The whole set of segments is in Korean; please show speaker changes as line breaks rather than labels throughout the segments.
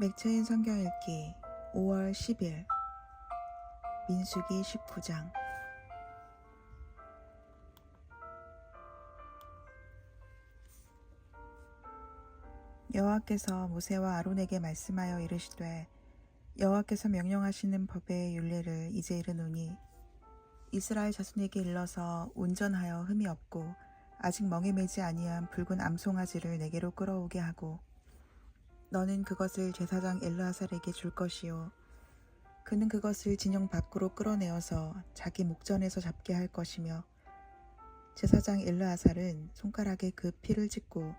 맥체인 성경 읽기 5월 10일. 민수기 19장. 여호와께서 모세와 아론에게 말씀하여 이르시되 여호와께서 명령하시는 법의 윤례를 이제 이르노니 이스라엘 자손에게 일러서 온전하여 흠이 없고 아직 멍에 매지 아니한 붉은 암송아지를 내게로 끌어오게 하고 너는 그것을 제사장 엘르하살에게 줄 것이요. 그는 그것을 진영 밖으로 끌어내어서 자기 목전에서 잡게 할 것이며 제사장 엘르하살은 손가락에 그 피를 찍고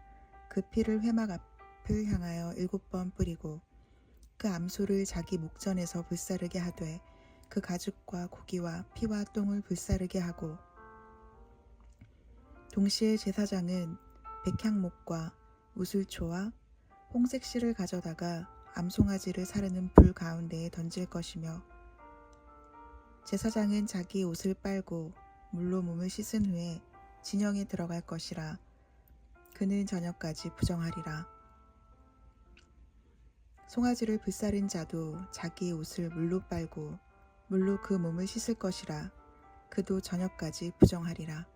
그 피를 회막 앞을 향하여 일곱 번 뿌리고 그 암소를 자기 목전에서 불사르게 하되 그 가죽과 고기와 피와 똥을 불사르게 하고 동시에 제사장은 백향목과 우슬초와 홍색 실을 가져다가 암송아지를 사르는 불 가운데에 던질 것이며 제사장은 자기 옷을 빨고 물로 몸을 씻은 후에 진영에 들어갈 것이라 그는 저녁까지 부정하리라. 송아지를 불사른 자도 자기 옷을 물로 빨고 물로 그 몸을 씻을 것이라 그도 저녁까지 부정하리라.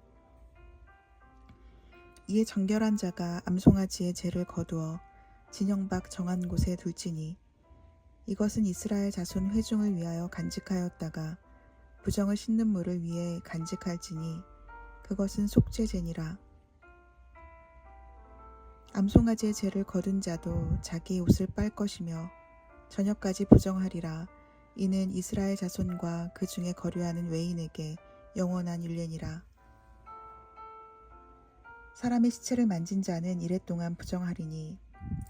이에 정결한 자가 암송아지의 죄를 거두어 진영 밖 정한 곳에 둘지니 이것은 이스라엘 자손 회중을 위하여 간직하였다가 부정을 씻는 물을 위해 간직할지니 그것은 속죄제니라. 암송아지의 죄를 거둔 자도 자기 옷을 빨 것이며 저녁까지 부정하리라. 이는 이스라엘 자손과 그 중에 거류하는 외인에게 영원한 율례니라. 사람의 시체를 만진 자는 이래 동안 부정하리니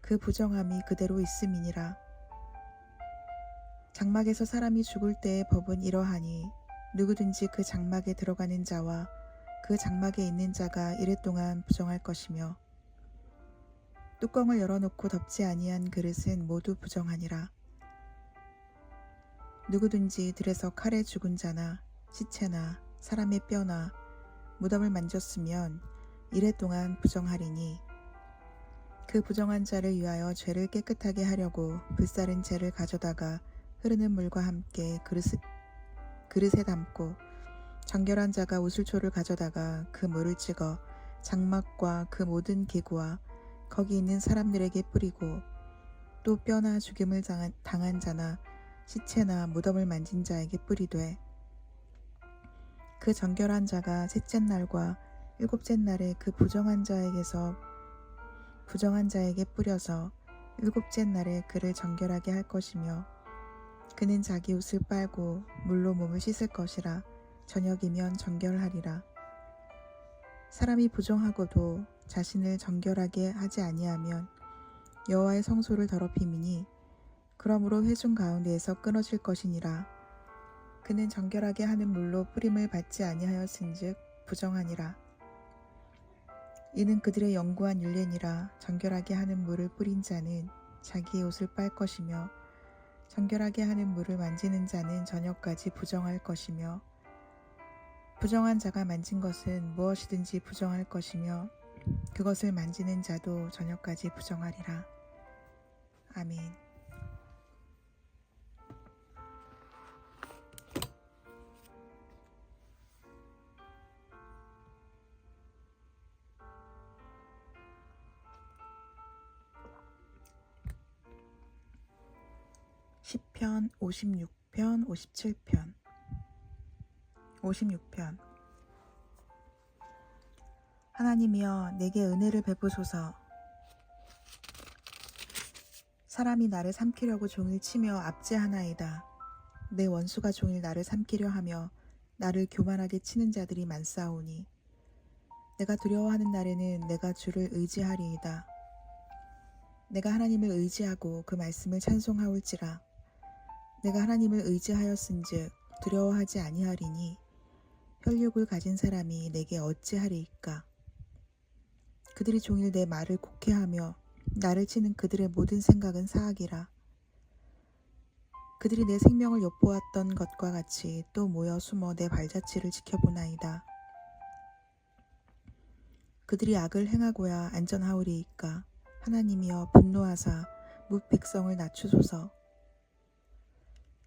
그 부정함이 그대로 있음이니라. 장막에서 사람이 죽을 때의 법은 이러하니 누구든지 그 장막에 들어가는 자와 그 장막에 있는 자가 이랫동안 부정할 것이며 뚜껑을 열어놓고 덮지 아니한 그릇은 모두 부정하니라. 누구든지 들에서 칼에 죽은 자나 시체나 사람의 뼈나 무덤을 만졌으면 이랫동안 부정하리니 그 부정한 자를 위하여 죄를 깨끗하게 하려고 불사른 죄를 가져다가 흐르는 물과 함께 그릇, 그릇에 담고 정결한 자가 우슬초를 가져다가 그 물을 찍어 장막과 그 모든 기구와 거기 있는 사람들에게 뿌리고 또 뼈나 죽임을 당한, 당한 자나 시체나 무덤을 만진 자에게 뿌리되 그 정결한 자가 셋째 날과 일곱째 날에 그 부정한 자에게서 부정한 자에게 뿌려서 일곱째 날에 그를 정결하게 할 것이며 그는 자기 옷을 빨고 물로 몸을 씻을 것이라 저녁이면 정결하리라. 사람이 부정하고도 자신을 정결하게 하지 아니하면 여호와의 성소를 더럽힘이니 그러므로 회중 가운데에서 끊어질 것이니라. 그는 정결하게 하는 물로 뿌림을 받지 아니하였은즉 부정하니라. 이는 그들의 영구한 율례니라 정결하게 하는 물을 뿌린 자는 자기의 옷을 빨 것이며 정결하게 하는 물을 만지는 자는 저녁까지 부정할 것이며 부정한 자가 만진 것은 무엇이든지 부정할 것이며 그것을 만지는 자도 저녁까지 부정하리라. 아멘. 시편 56편. 57편 56편. 하나님이여 내게 은혜를 베푸소서. 사람이 나를 삼키려고 종일 치며 압제하나이다. 내 원수가 종일 나를 삼키려 하며 나를 교만하게 치는 자들이 많사오니 내가 두려워하는 날에는 내가 주를 의지하리이다. 내가 하나님을 의지하고 그 말씀을 찬송하올지라 내가 하나님을 의지하였은즉 두려워하지 아니하리니 혈육을 가진 사람이 내게 어찌하리이까? 그들이 종일 내 말을 곡해하며 나를 치는 그들의 모든 생각은 사악이라. 그들이 내 생명을 엿보았던 것과 같이 또 모여 숨어 내 발자취를 지켜보나이다. 그들이 악을 행하고야 안전하오리이까? 하나님이여 분노하사 뭇 백성을 낮추소서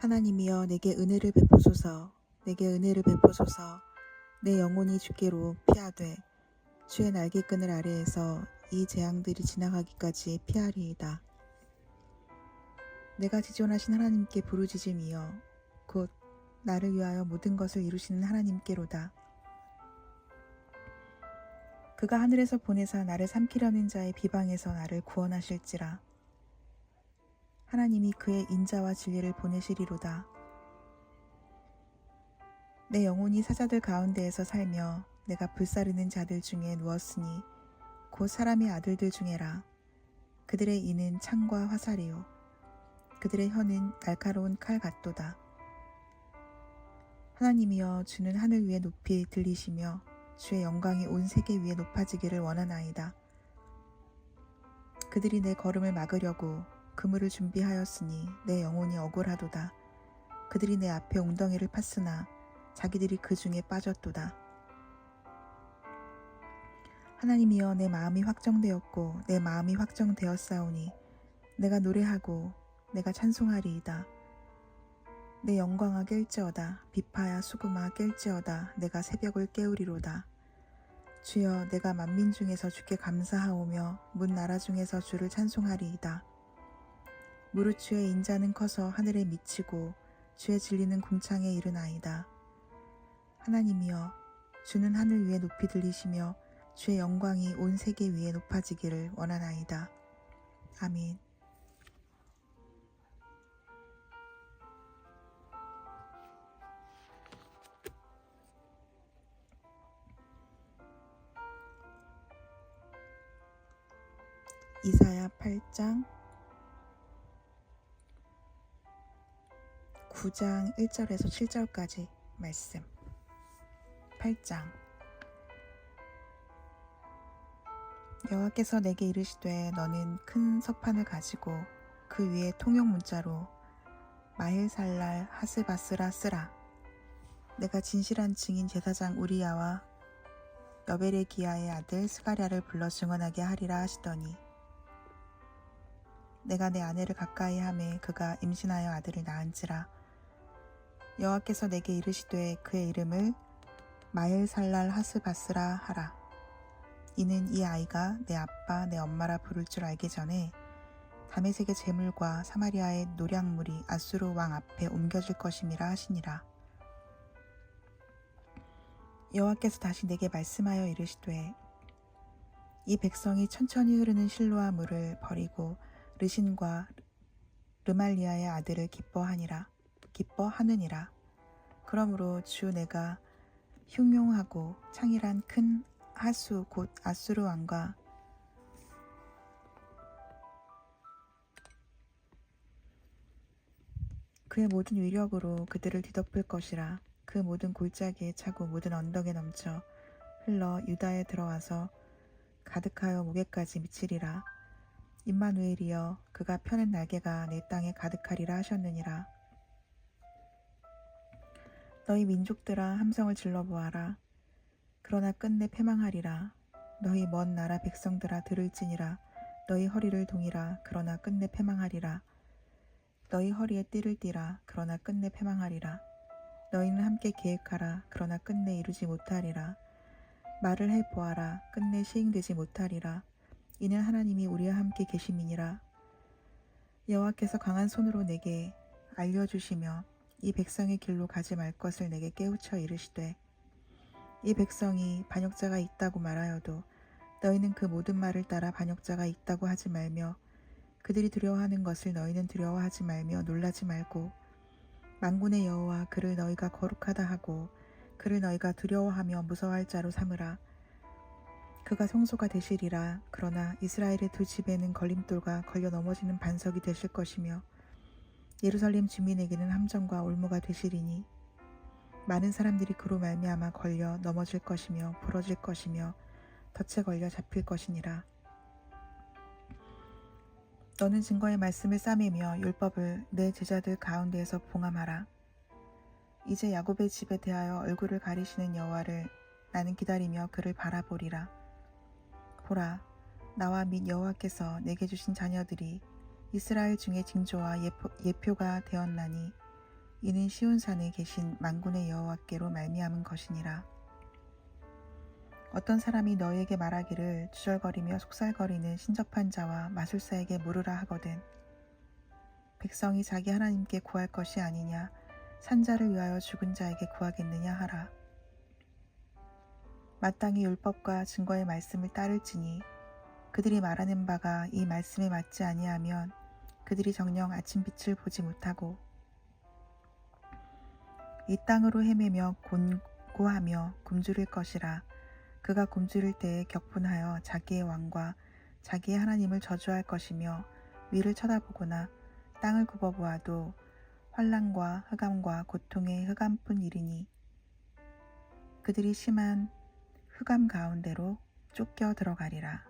하나님이여 내게 은혜를 베푸소서 내게 은혜를 베푸소서 내 영혼이 주께로 피하되 주의 날개끈을 아래에서 이 재앙들이 지나가기까지 피하리이다. 내가 지존하신 하나님께 부르짖음이여 곧 나를 위하여 모든 것을 이루시는 하나님께로다. 그가 하늘에서 보내사 나를 삼키려는 자의 비방에서 나를 구원하실지라. 하나님이 그의 인자와 진리를 보내시리로다. 내 영혼이 사자들 가운데에서 살며 내가 불사르는 자들 중에 누웠으니 곧 사람의 아들들 중에라. 그들의 이는 창과 화살이요. 그들의 혀는 날카로운 칼 같도다. 하나님이여 주는 하늘 위에 높이 들리시며 주의 영광이 온 세계 위에 높아지기를 원하나이다. 그들이 내 걸음을 막으려고 그물을 준비하였으니 내 영혼이 억울하도다. 그들이 내 앞에 웅덩이를 팠으나 자기들이 그 중에 빠졌도다. 하나님이여 내 마음이 확정되었고 내 마음이 확정되었사오니 내가 노래하고 내가 찬송하리이다. 내 영광아 깰지어다 비파야 수금아 깰지어다 내가 새벽을 깨우리로다. 주여 내가 만민 중에서 주께 감사하오며 문 나라 중에서 주를 찬송하리이다. 무릇 주의 인자는 커서 하늘에 미치고 주의 진리는 궁창에 이르나이다. 하나님이여 주는 하늘 위에 높이 들리시며 주의 영광이 온 세계 위에 높아지기를 원하나이다. 아멘. 이사야 8장 9장 1절에서 7절까지 말씀. 8장. 여호와께서 내게 이르시되 너는 큰 석판을 가지고 그 위에 통용 문자로 마헬살랄 하스바스라 쓰라. 내가 진실한 증인 제사장 우리야와 여베레기야의 아들 스가랴를 불러 증언하게 하리라 하시더니 내가 내 아내를 가까이 하매 그가 임신하여 아들을 낳은지라 여호와께서 내게 이르시되 그의 이름을 마엘살랄 하스바스라 하라. 이는 이 아이가 내 아빠 내 엄마라 부를 줄 알기 전에 다메섹의 재물과 사마리아의 노량물이 아수르 왕 앞에 옮겨질 것임이라 하시니라. 여호와께서 다시 내게 말씀하여 이르시되 이 백성이 천천히 흐르는 실로아 물을 버리고 르신과 르말리아의 아들을 기뻐하니라 기뻐하느니라. 그러므로 주 내가 흉용하고 창일한 큰 하수 곧 아수르 왕과 그의 모든 위력으로 그들을 뒤덮을 것이라. 그 모든 골짜기에 차고 모든 언덕에 넘쳐 흘러 유다에 들어와서 가득하여 목에까지 미치리라. 임마누엘이여 그가 펴는 날개가 내 땅에 가득하리라 하셨느니라. 너희 민족들아 함성을 질러 보아라. 그러나 끝내 패망하리라. 너희 먼 나라 백성들아 들을지니라. 너희 허리를 동이라. 그러나 끝내 패망하리라. 너희 허리에 띠를 띠라. 그러나 끝내 패망하리라. 너희는 함께 계획하라. 그러나 끝내 이루지 못하리라. 말을 해 보아라. 끝내 시행되지 못하리라. 이는 하나님이 우리와 함께 계심이니라. 여호와께서 강한 손으로 내게 알려주시며 이 백성의 길로 가지 말 것을 내게 깨우쳐 이르시되 이 백성이 반역자가 있다고 말하여도 너희는 그 모든 말을 따라 반역자가 있다고 하지 말며 그들이 두려워하는 것을 너희는 두려워하지 말며 놀라지 말고 만군의 여호와 그를 너희가 거룩하다 하고 그를 너희가 두려워하며 무서워할 자로 삼으라. 그가 성소가 되시리라. 그러나 이스라엘의 두 집에는 걸림돌과 걸려 넘어지는 반석이 되실 것이며 예루살렘 주민에게는 함정과 올무가 되시리니 많은 사람들이 그로 말미암아 걸려 넘어질 것이며 부러질 것이며 덫에 걸려 잡힐 것이니라. 너는 증거의 말씀을 싸매며 율법을 내 제자들 가운데에서 봉함하라. 이제 야곱의 집에 대하여 얼굴을 가리시는 여호와를 나는 기다리며 그를 바라보리라. 보라 나와 및 여호와께서 내게 주신 자녀들이 이스라엘 중에 징조와 예표, 예표 가 되었나니 이는 시온산에 계신 만군의 여호와께로 말미암은 것이니라. 어떤 사람이 너희에게 말하기를 주절거리며 속살거리는 신접한 자와 마술사에게 물으라 하거든. 백성이 자기 하나님께 구할 것이 아니냐 산자를 위하여 죽은 자에게 구하겠느냐 하라. 마땅히 율법과 증거의 말씀을 따를지니 그들이 말하는 바가 이 말씀에 맞지 아니하면 그들이 정녕 아침빛을 보지 못하고 이 땅으로 헤매며 곤고하며 굶주릴 것이라 그가 굶주릴 때에 격분하여 자기의 왕과 자기의 하나님을 저주할 것이며 위를 쳐다보거나 땅을 굽어보아도 환란과 흑암과 고통의 흑암뿐 이르니 그들이 심한 흑암 가운데로 쫓겨 들어가리라.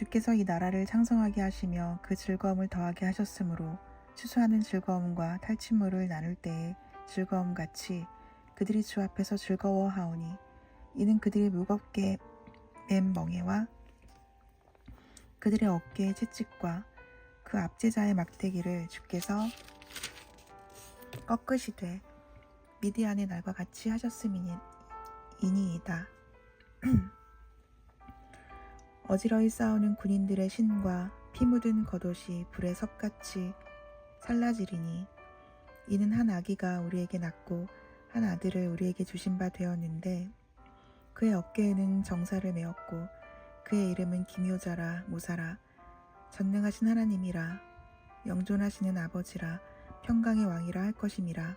주께서 이 나라를 창성하게 하시며 그 즐거움을 더하게 하셨으므로 추수하는 즐거움과 탈취물을 나눌 때에 즐거움 같이 그들이 주 앞에서 즐거워하오니 이는 그들이 무겁게 맨 멍에와 그들의 어깨의 채찍과 그 압제자의 막대기를 주께서 꺾으시되 미디안의 날과 같이 하셨음이니이다. 어지러이 싸우는 군인들의 신과 피 묻은 겉옷이 불의 섭같이 살라지리니 이는 한 아기가 우리에게 낳고 한 아들을 우리에게 주신 바 되었는데 그의 어깨에는 정사를 메었고 그의 이름은 기묘자라 모사라 전능하신 하나님이라 영존하시는 아버지라 평강의 왕이라 할 것임이라.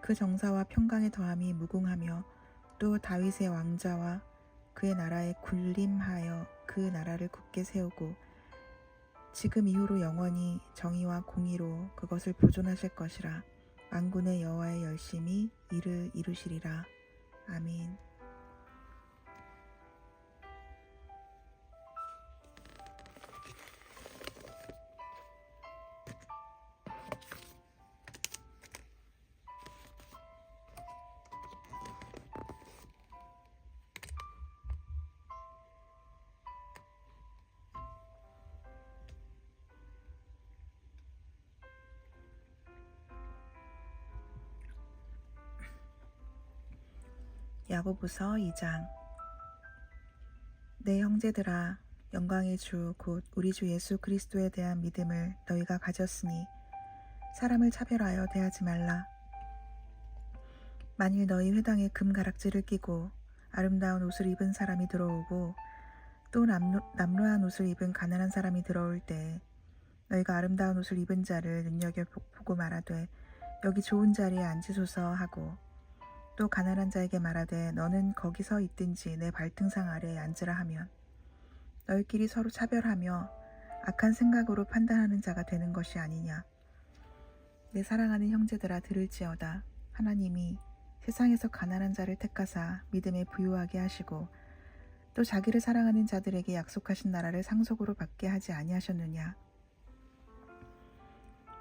그 정사와 평강의 더함이 무궁하며 또 다윗의 왕자와 그의 나라에 군림하여 그 나라를 굳게 세우고 지금 이후로 영원히 정의와 공의로 그것을 보존하실 것이라 만군의 여호와의 열심히 이를 이루시리라 아멘. 야고보서 2장. 내 형제들아 영광의 주 곧 우리 주 예수 그리스도에 대한 믿음을 너희가 가졌으니 사람을 차별하여 대하지 말라. 만일 너희 회당에 금 가락지를 끼고 아름다운 옷을 입은 사람이 들어오고 또 남루, 남루한 옷을 입은 가난한 사람이 들어올 때 너희가 아름다운 옷을 입은 자를 눈여겨 보고 말하되 여기 좋은 자리에 앉으소서 하고 또 가난한 자에게 말하되 너는 거기서 있든지 내 발등상 아래에 앉으라 하면 너희끼리 서로 차별하며 악한 생각으로 판단하는 자가 되는 것이 아니냐. 내 사랑하는 형제들아 들을지어다. 하나님이 세상에서 가난한 자를 택하사 믿음에 부유하게 하시고 또 자기를 사랑하는 자들에게 약속하신 나라를 상속으로 받게 하지 아니하셨느냐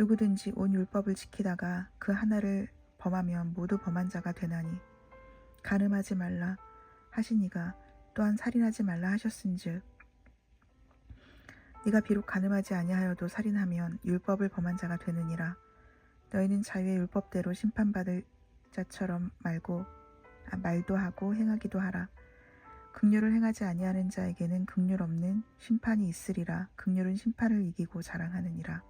누구든지 온 율법을 지키다가 그 하나를 범하면 모두 범한 자가 되나니 간음하지 말라 하시니가 또한 살인하지 말라 하셨은즉 네가 비록 간음하지 아니하여도 살인하면 율법을 범한 자가 되느니라. 너희는 자유의 율법대로 심판받을 자처럼 말고 아, 말도 하고 행하기도 하라. 긍휼을 행하지 아니하는 자에게는 긍휼 없는 심판이 있으리라. 긍휼은 심판을 이기고 자랑하느니라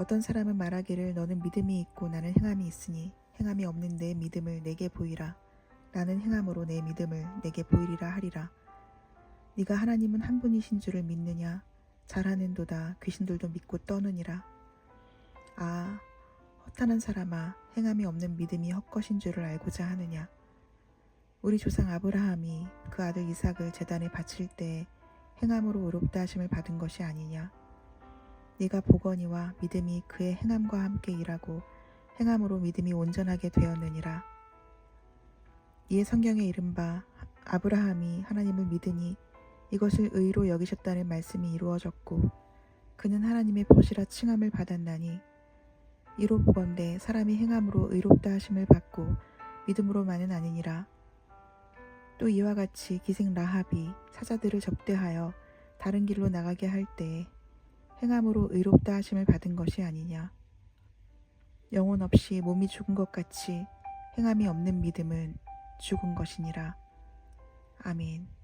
어떤 사람은 말하기를 너는 믿음이 있고 나는 행함이 있으니 행함이 없는 내 믿음을 내게 보이라. 나는 행함으로 내 믿음을 내게 보이리라 하리라. 네가 하나님은 한 분이신 줄을 믿느냐? 잘하는도다. 귀신들도 믿고 떠느니라. 아 허탄한 사람아 행함이 없는 믿음이 헛것인 줄을 알고자 하느냐? 우리 조상 아브라함이 그 아들 이삭을 제단에 바칠 때 행함으로 의롭다 하심을 받은 것이 아니냐 네가 보거니와 믿음이 그의 행함과 함께 일하고 행함으로 믿음이 온전하게 되었느니라. 이에 성경에 이른바 아브라함이 하나님을 믿으니 이것을 의로 여기셨다는 말씀이 이루어졌고 그는 하나님의 벗이라 칭함을 받았나니 이로 보건대 사람이 행함으로 의롭다 하심을 받고 믿음으로만은 아니니라. 또 이와 같이 기생 라합이 사자들을 접대하여 다른 길로 나가게 할 때에 행함으로 의롭다 하심을 받은 것이 아니냐. 영혼 없이 몸이 죽은 것 같이 행함이 없는 믿음은 죽은 것이니라. 아멘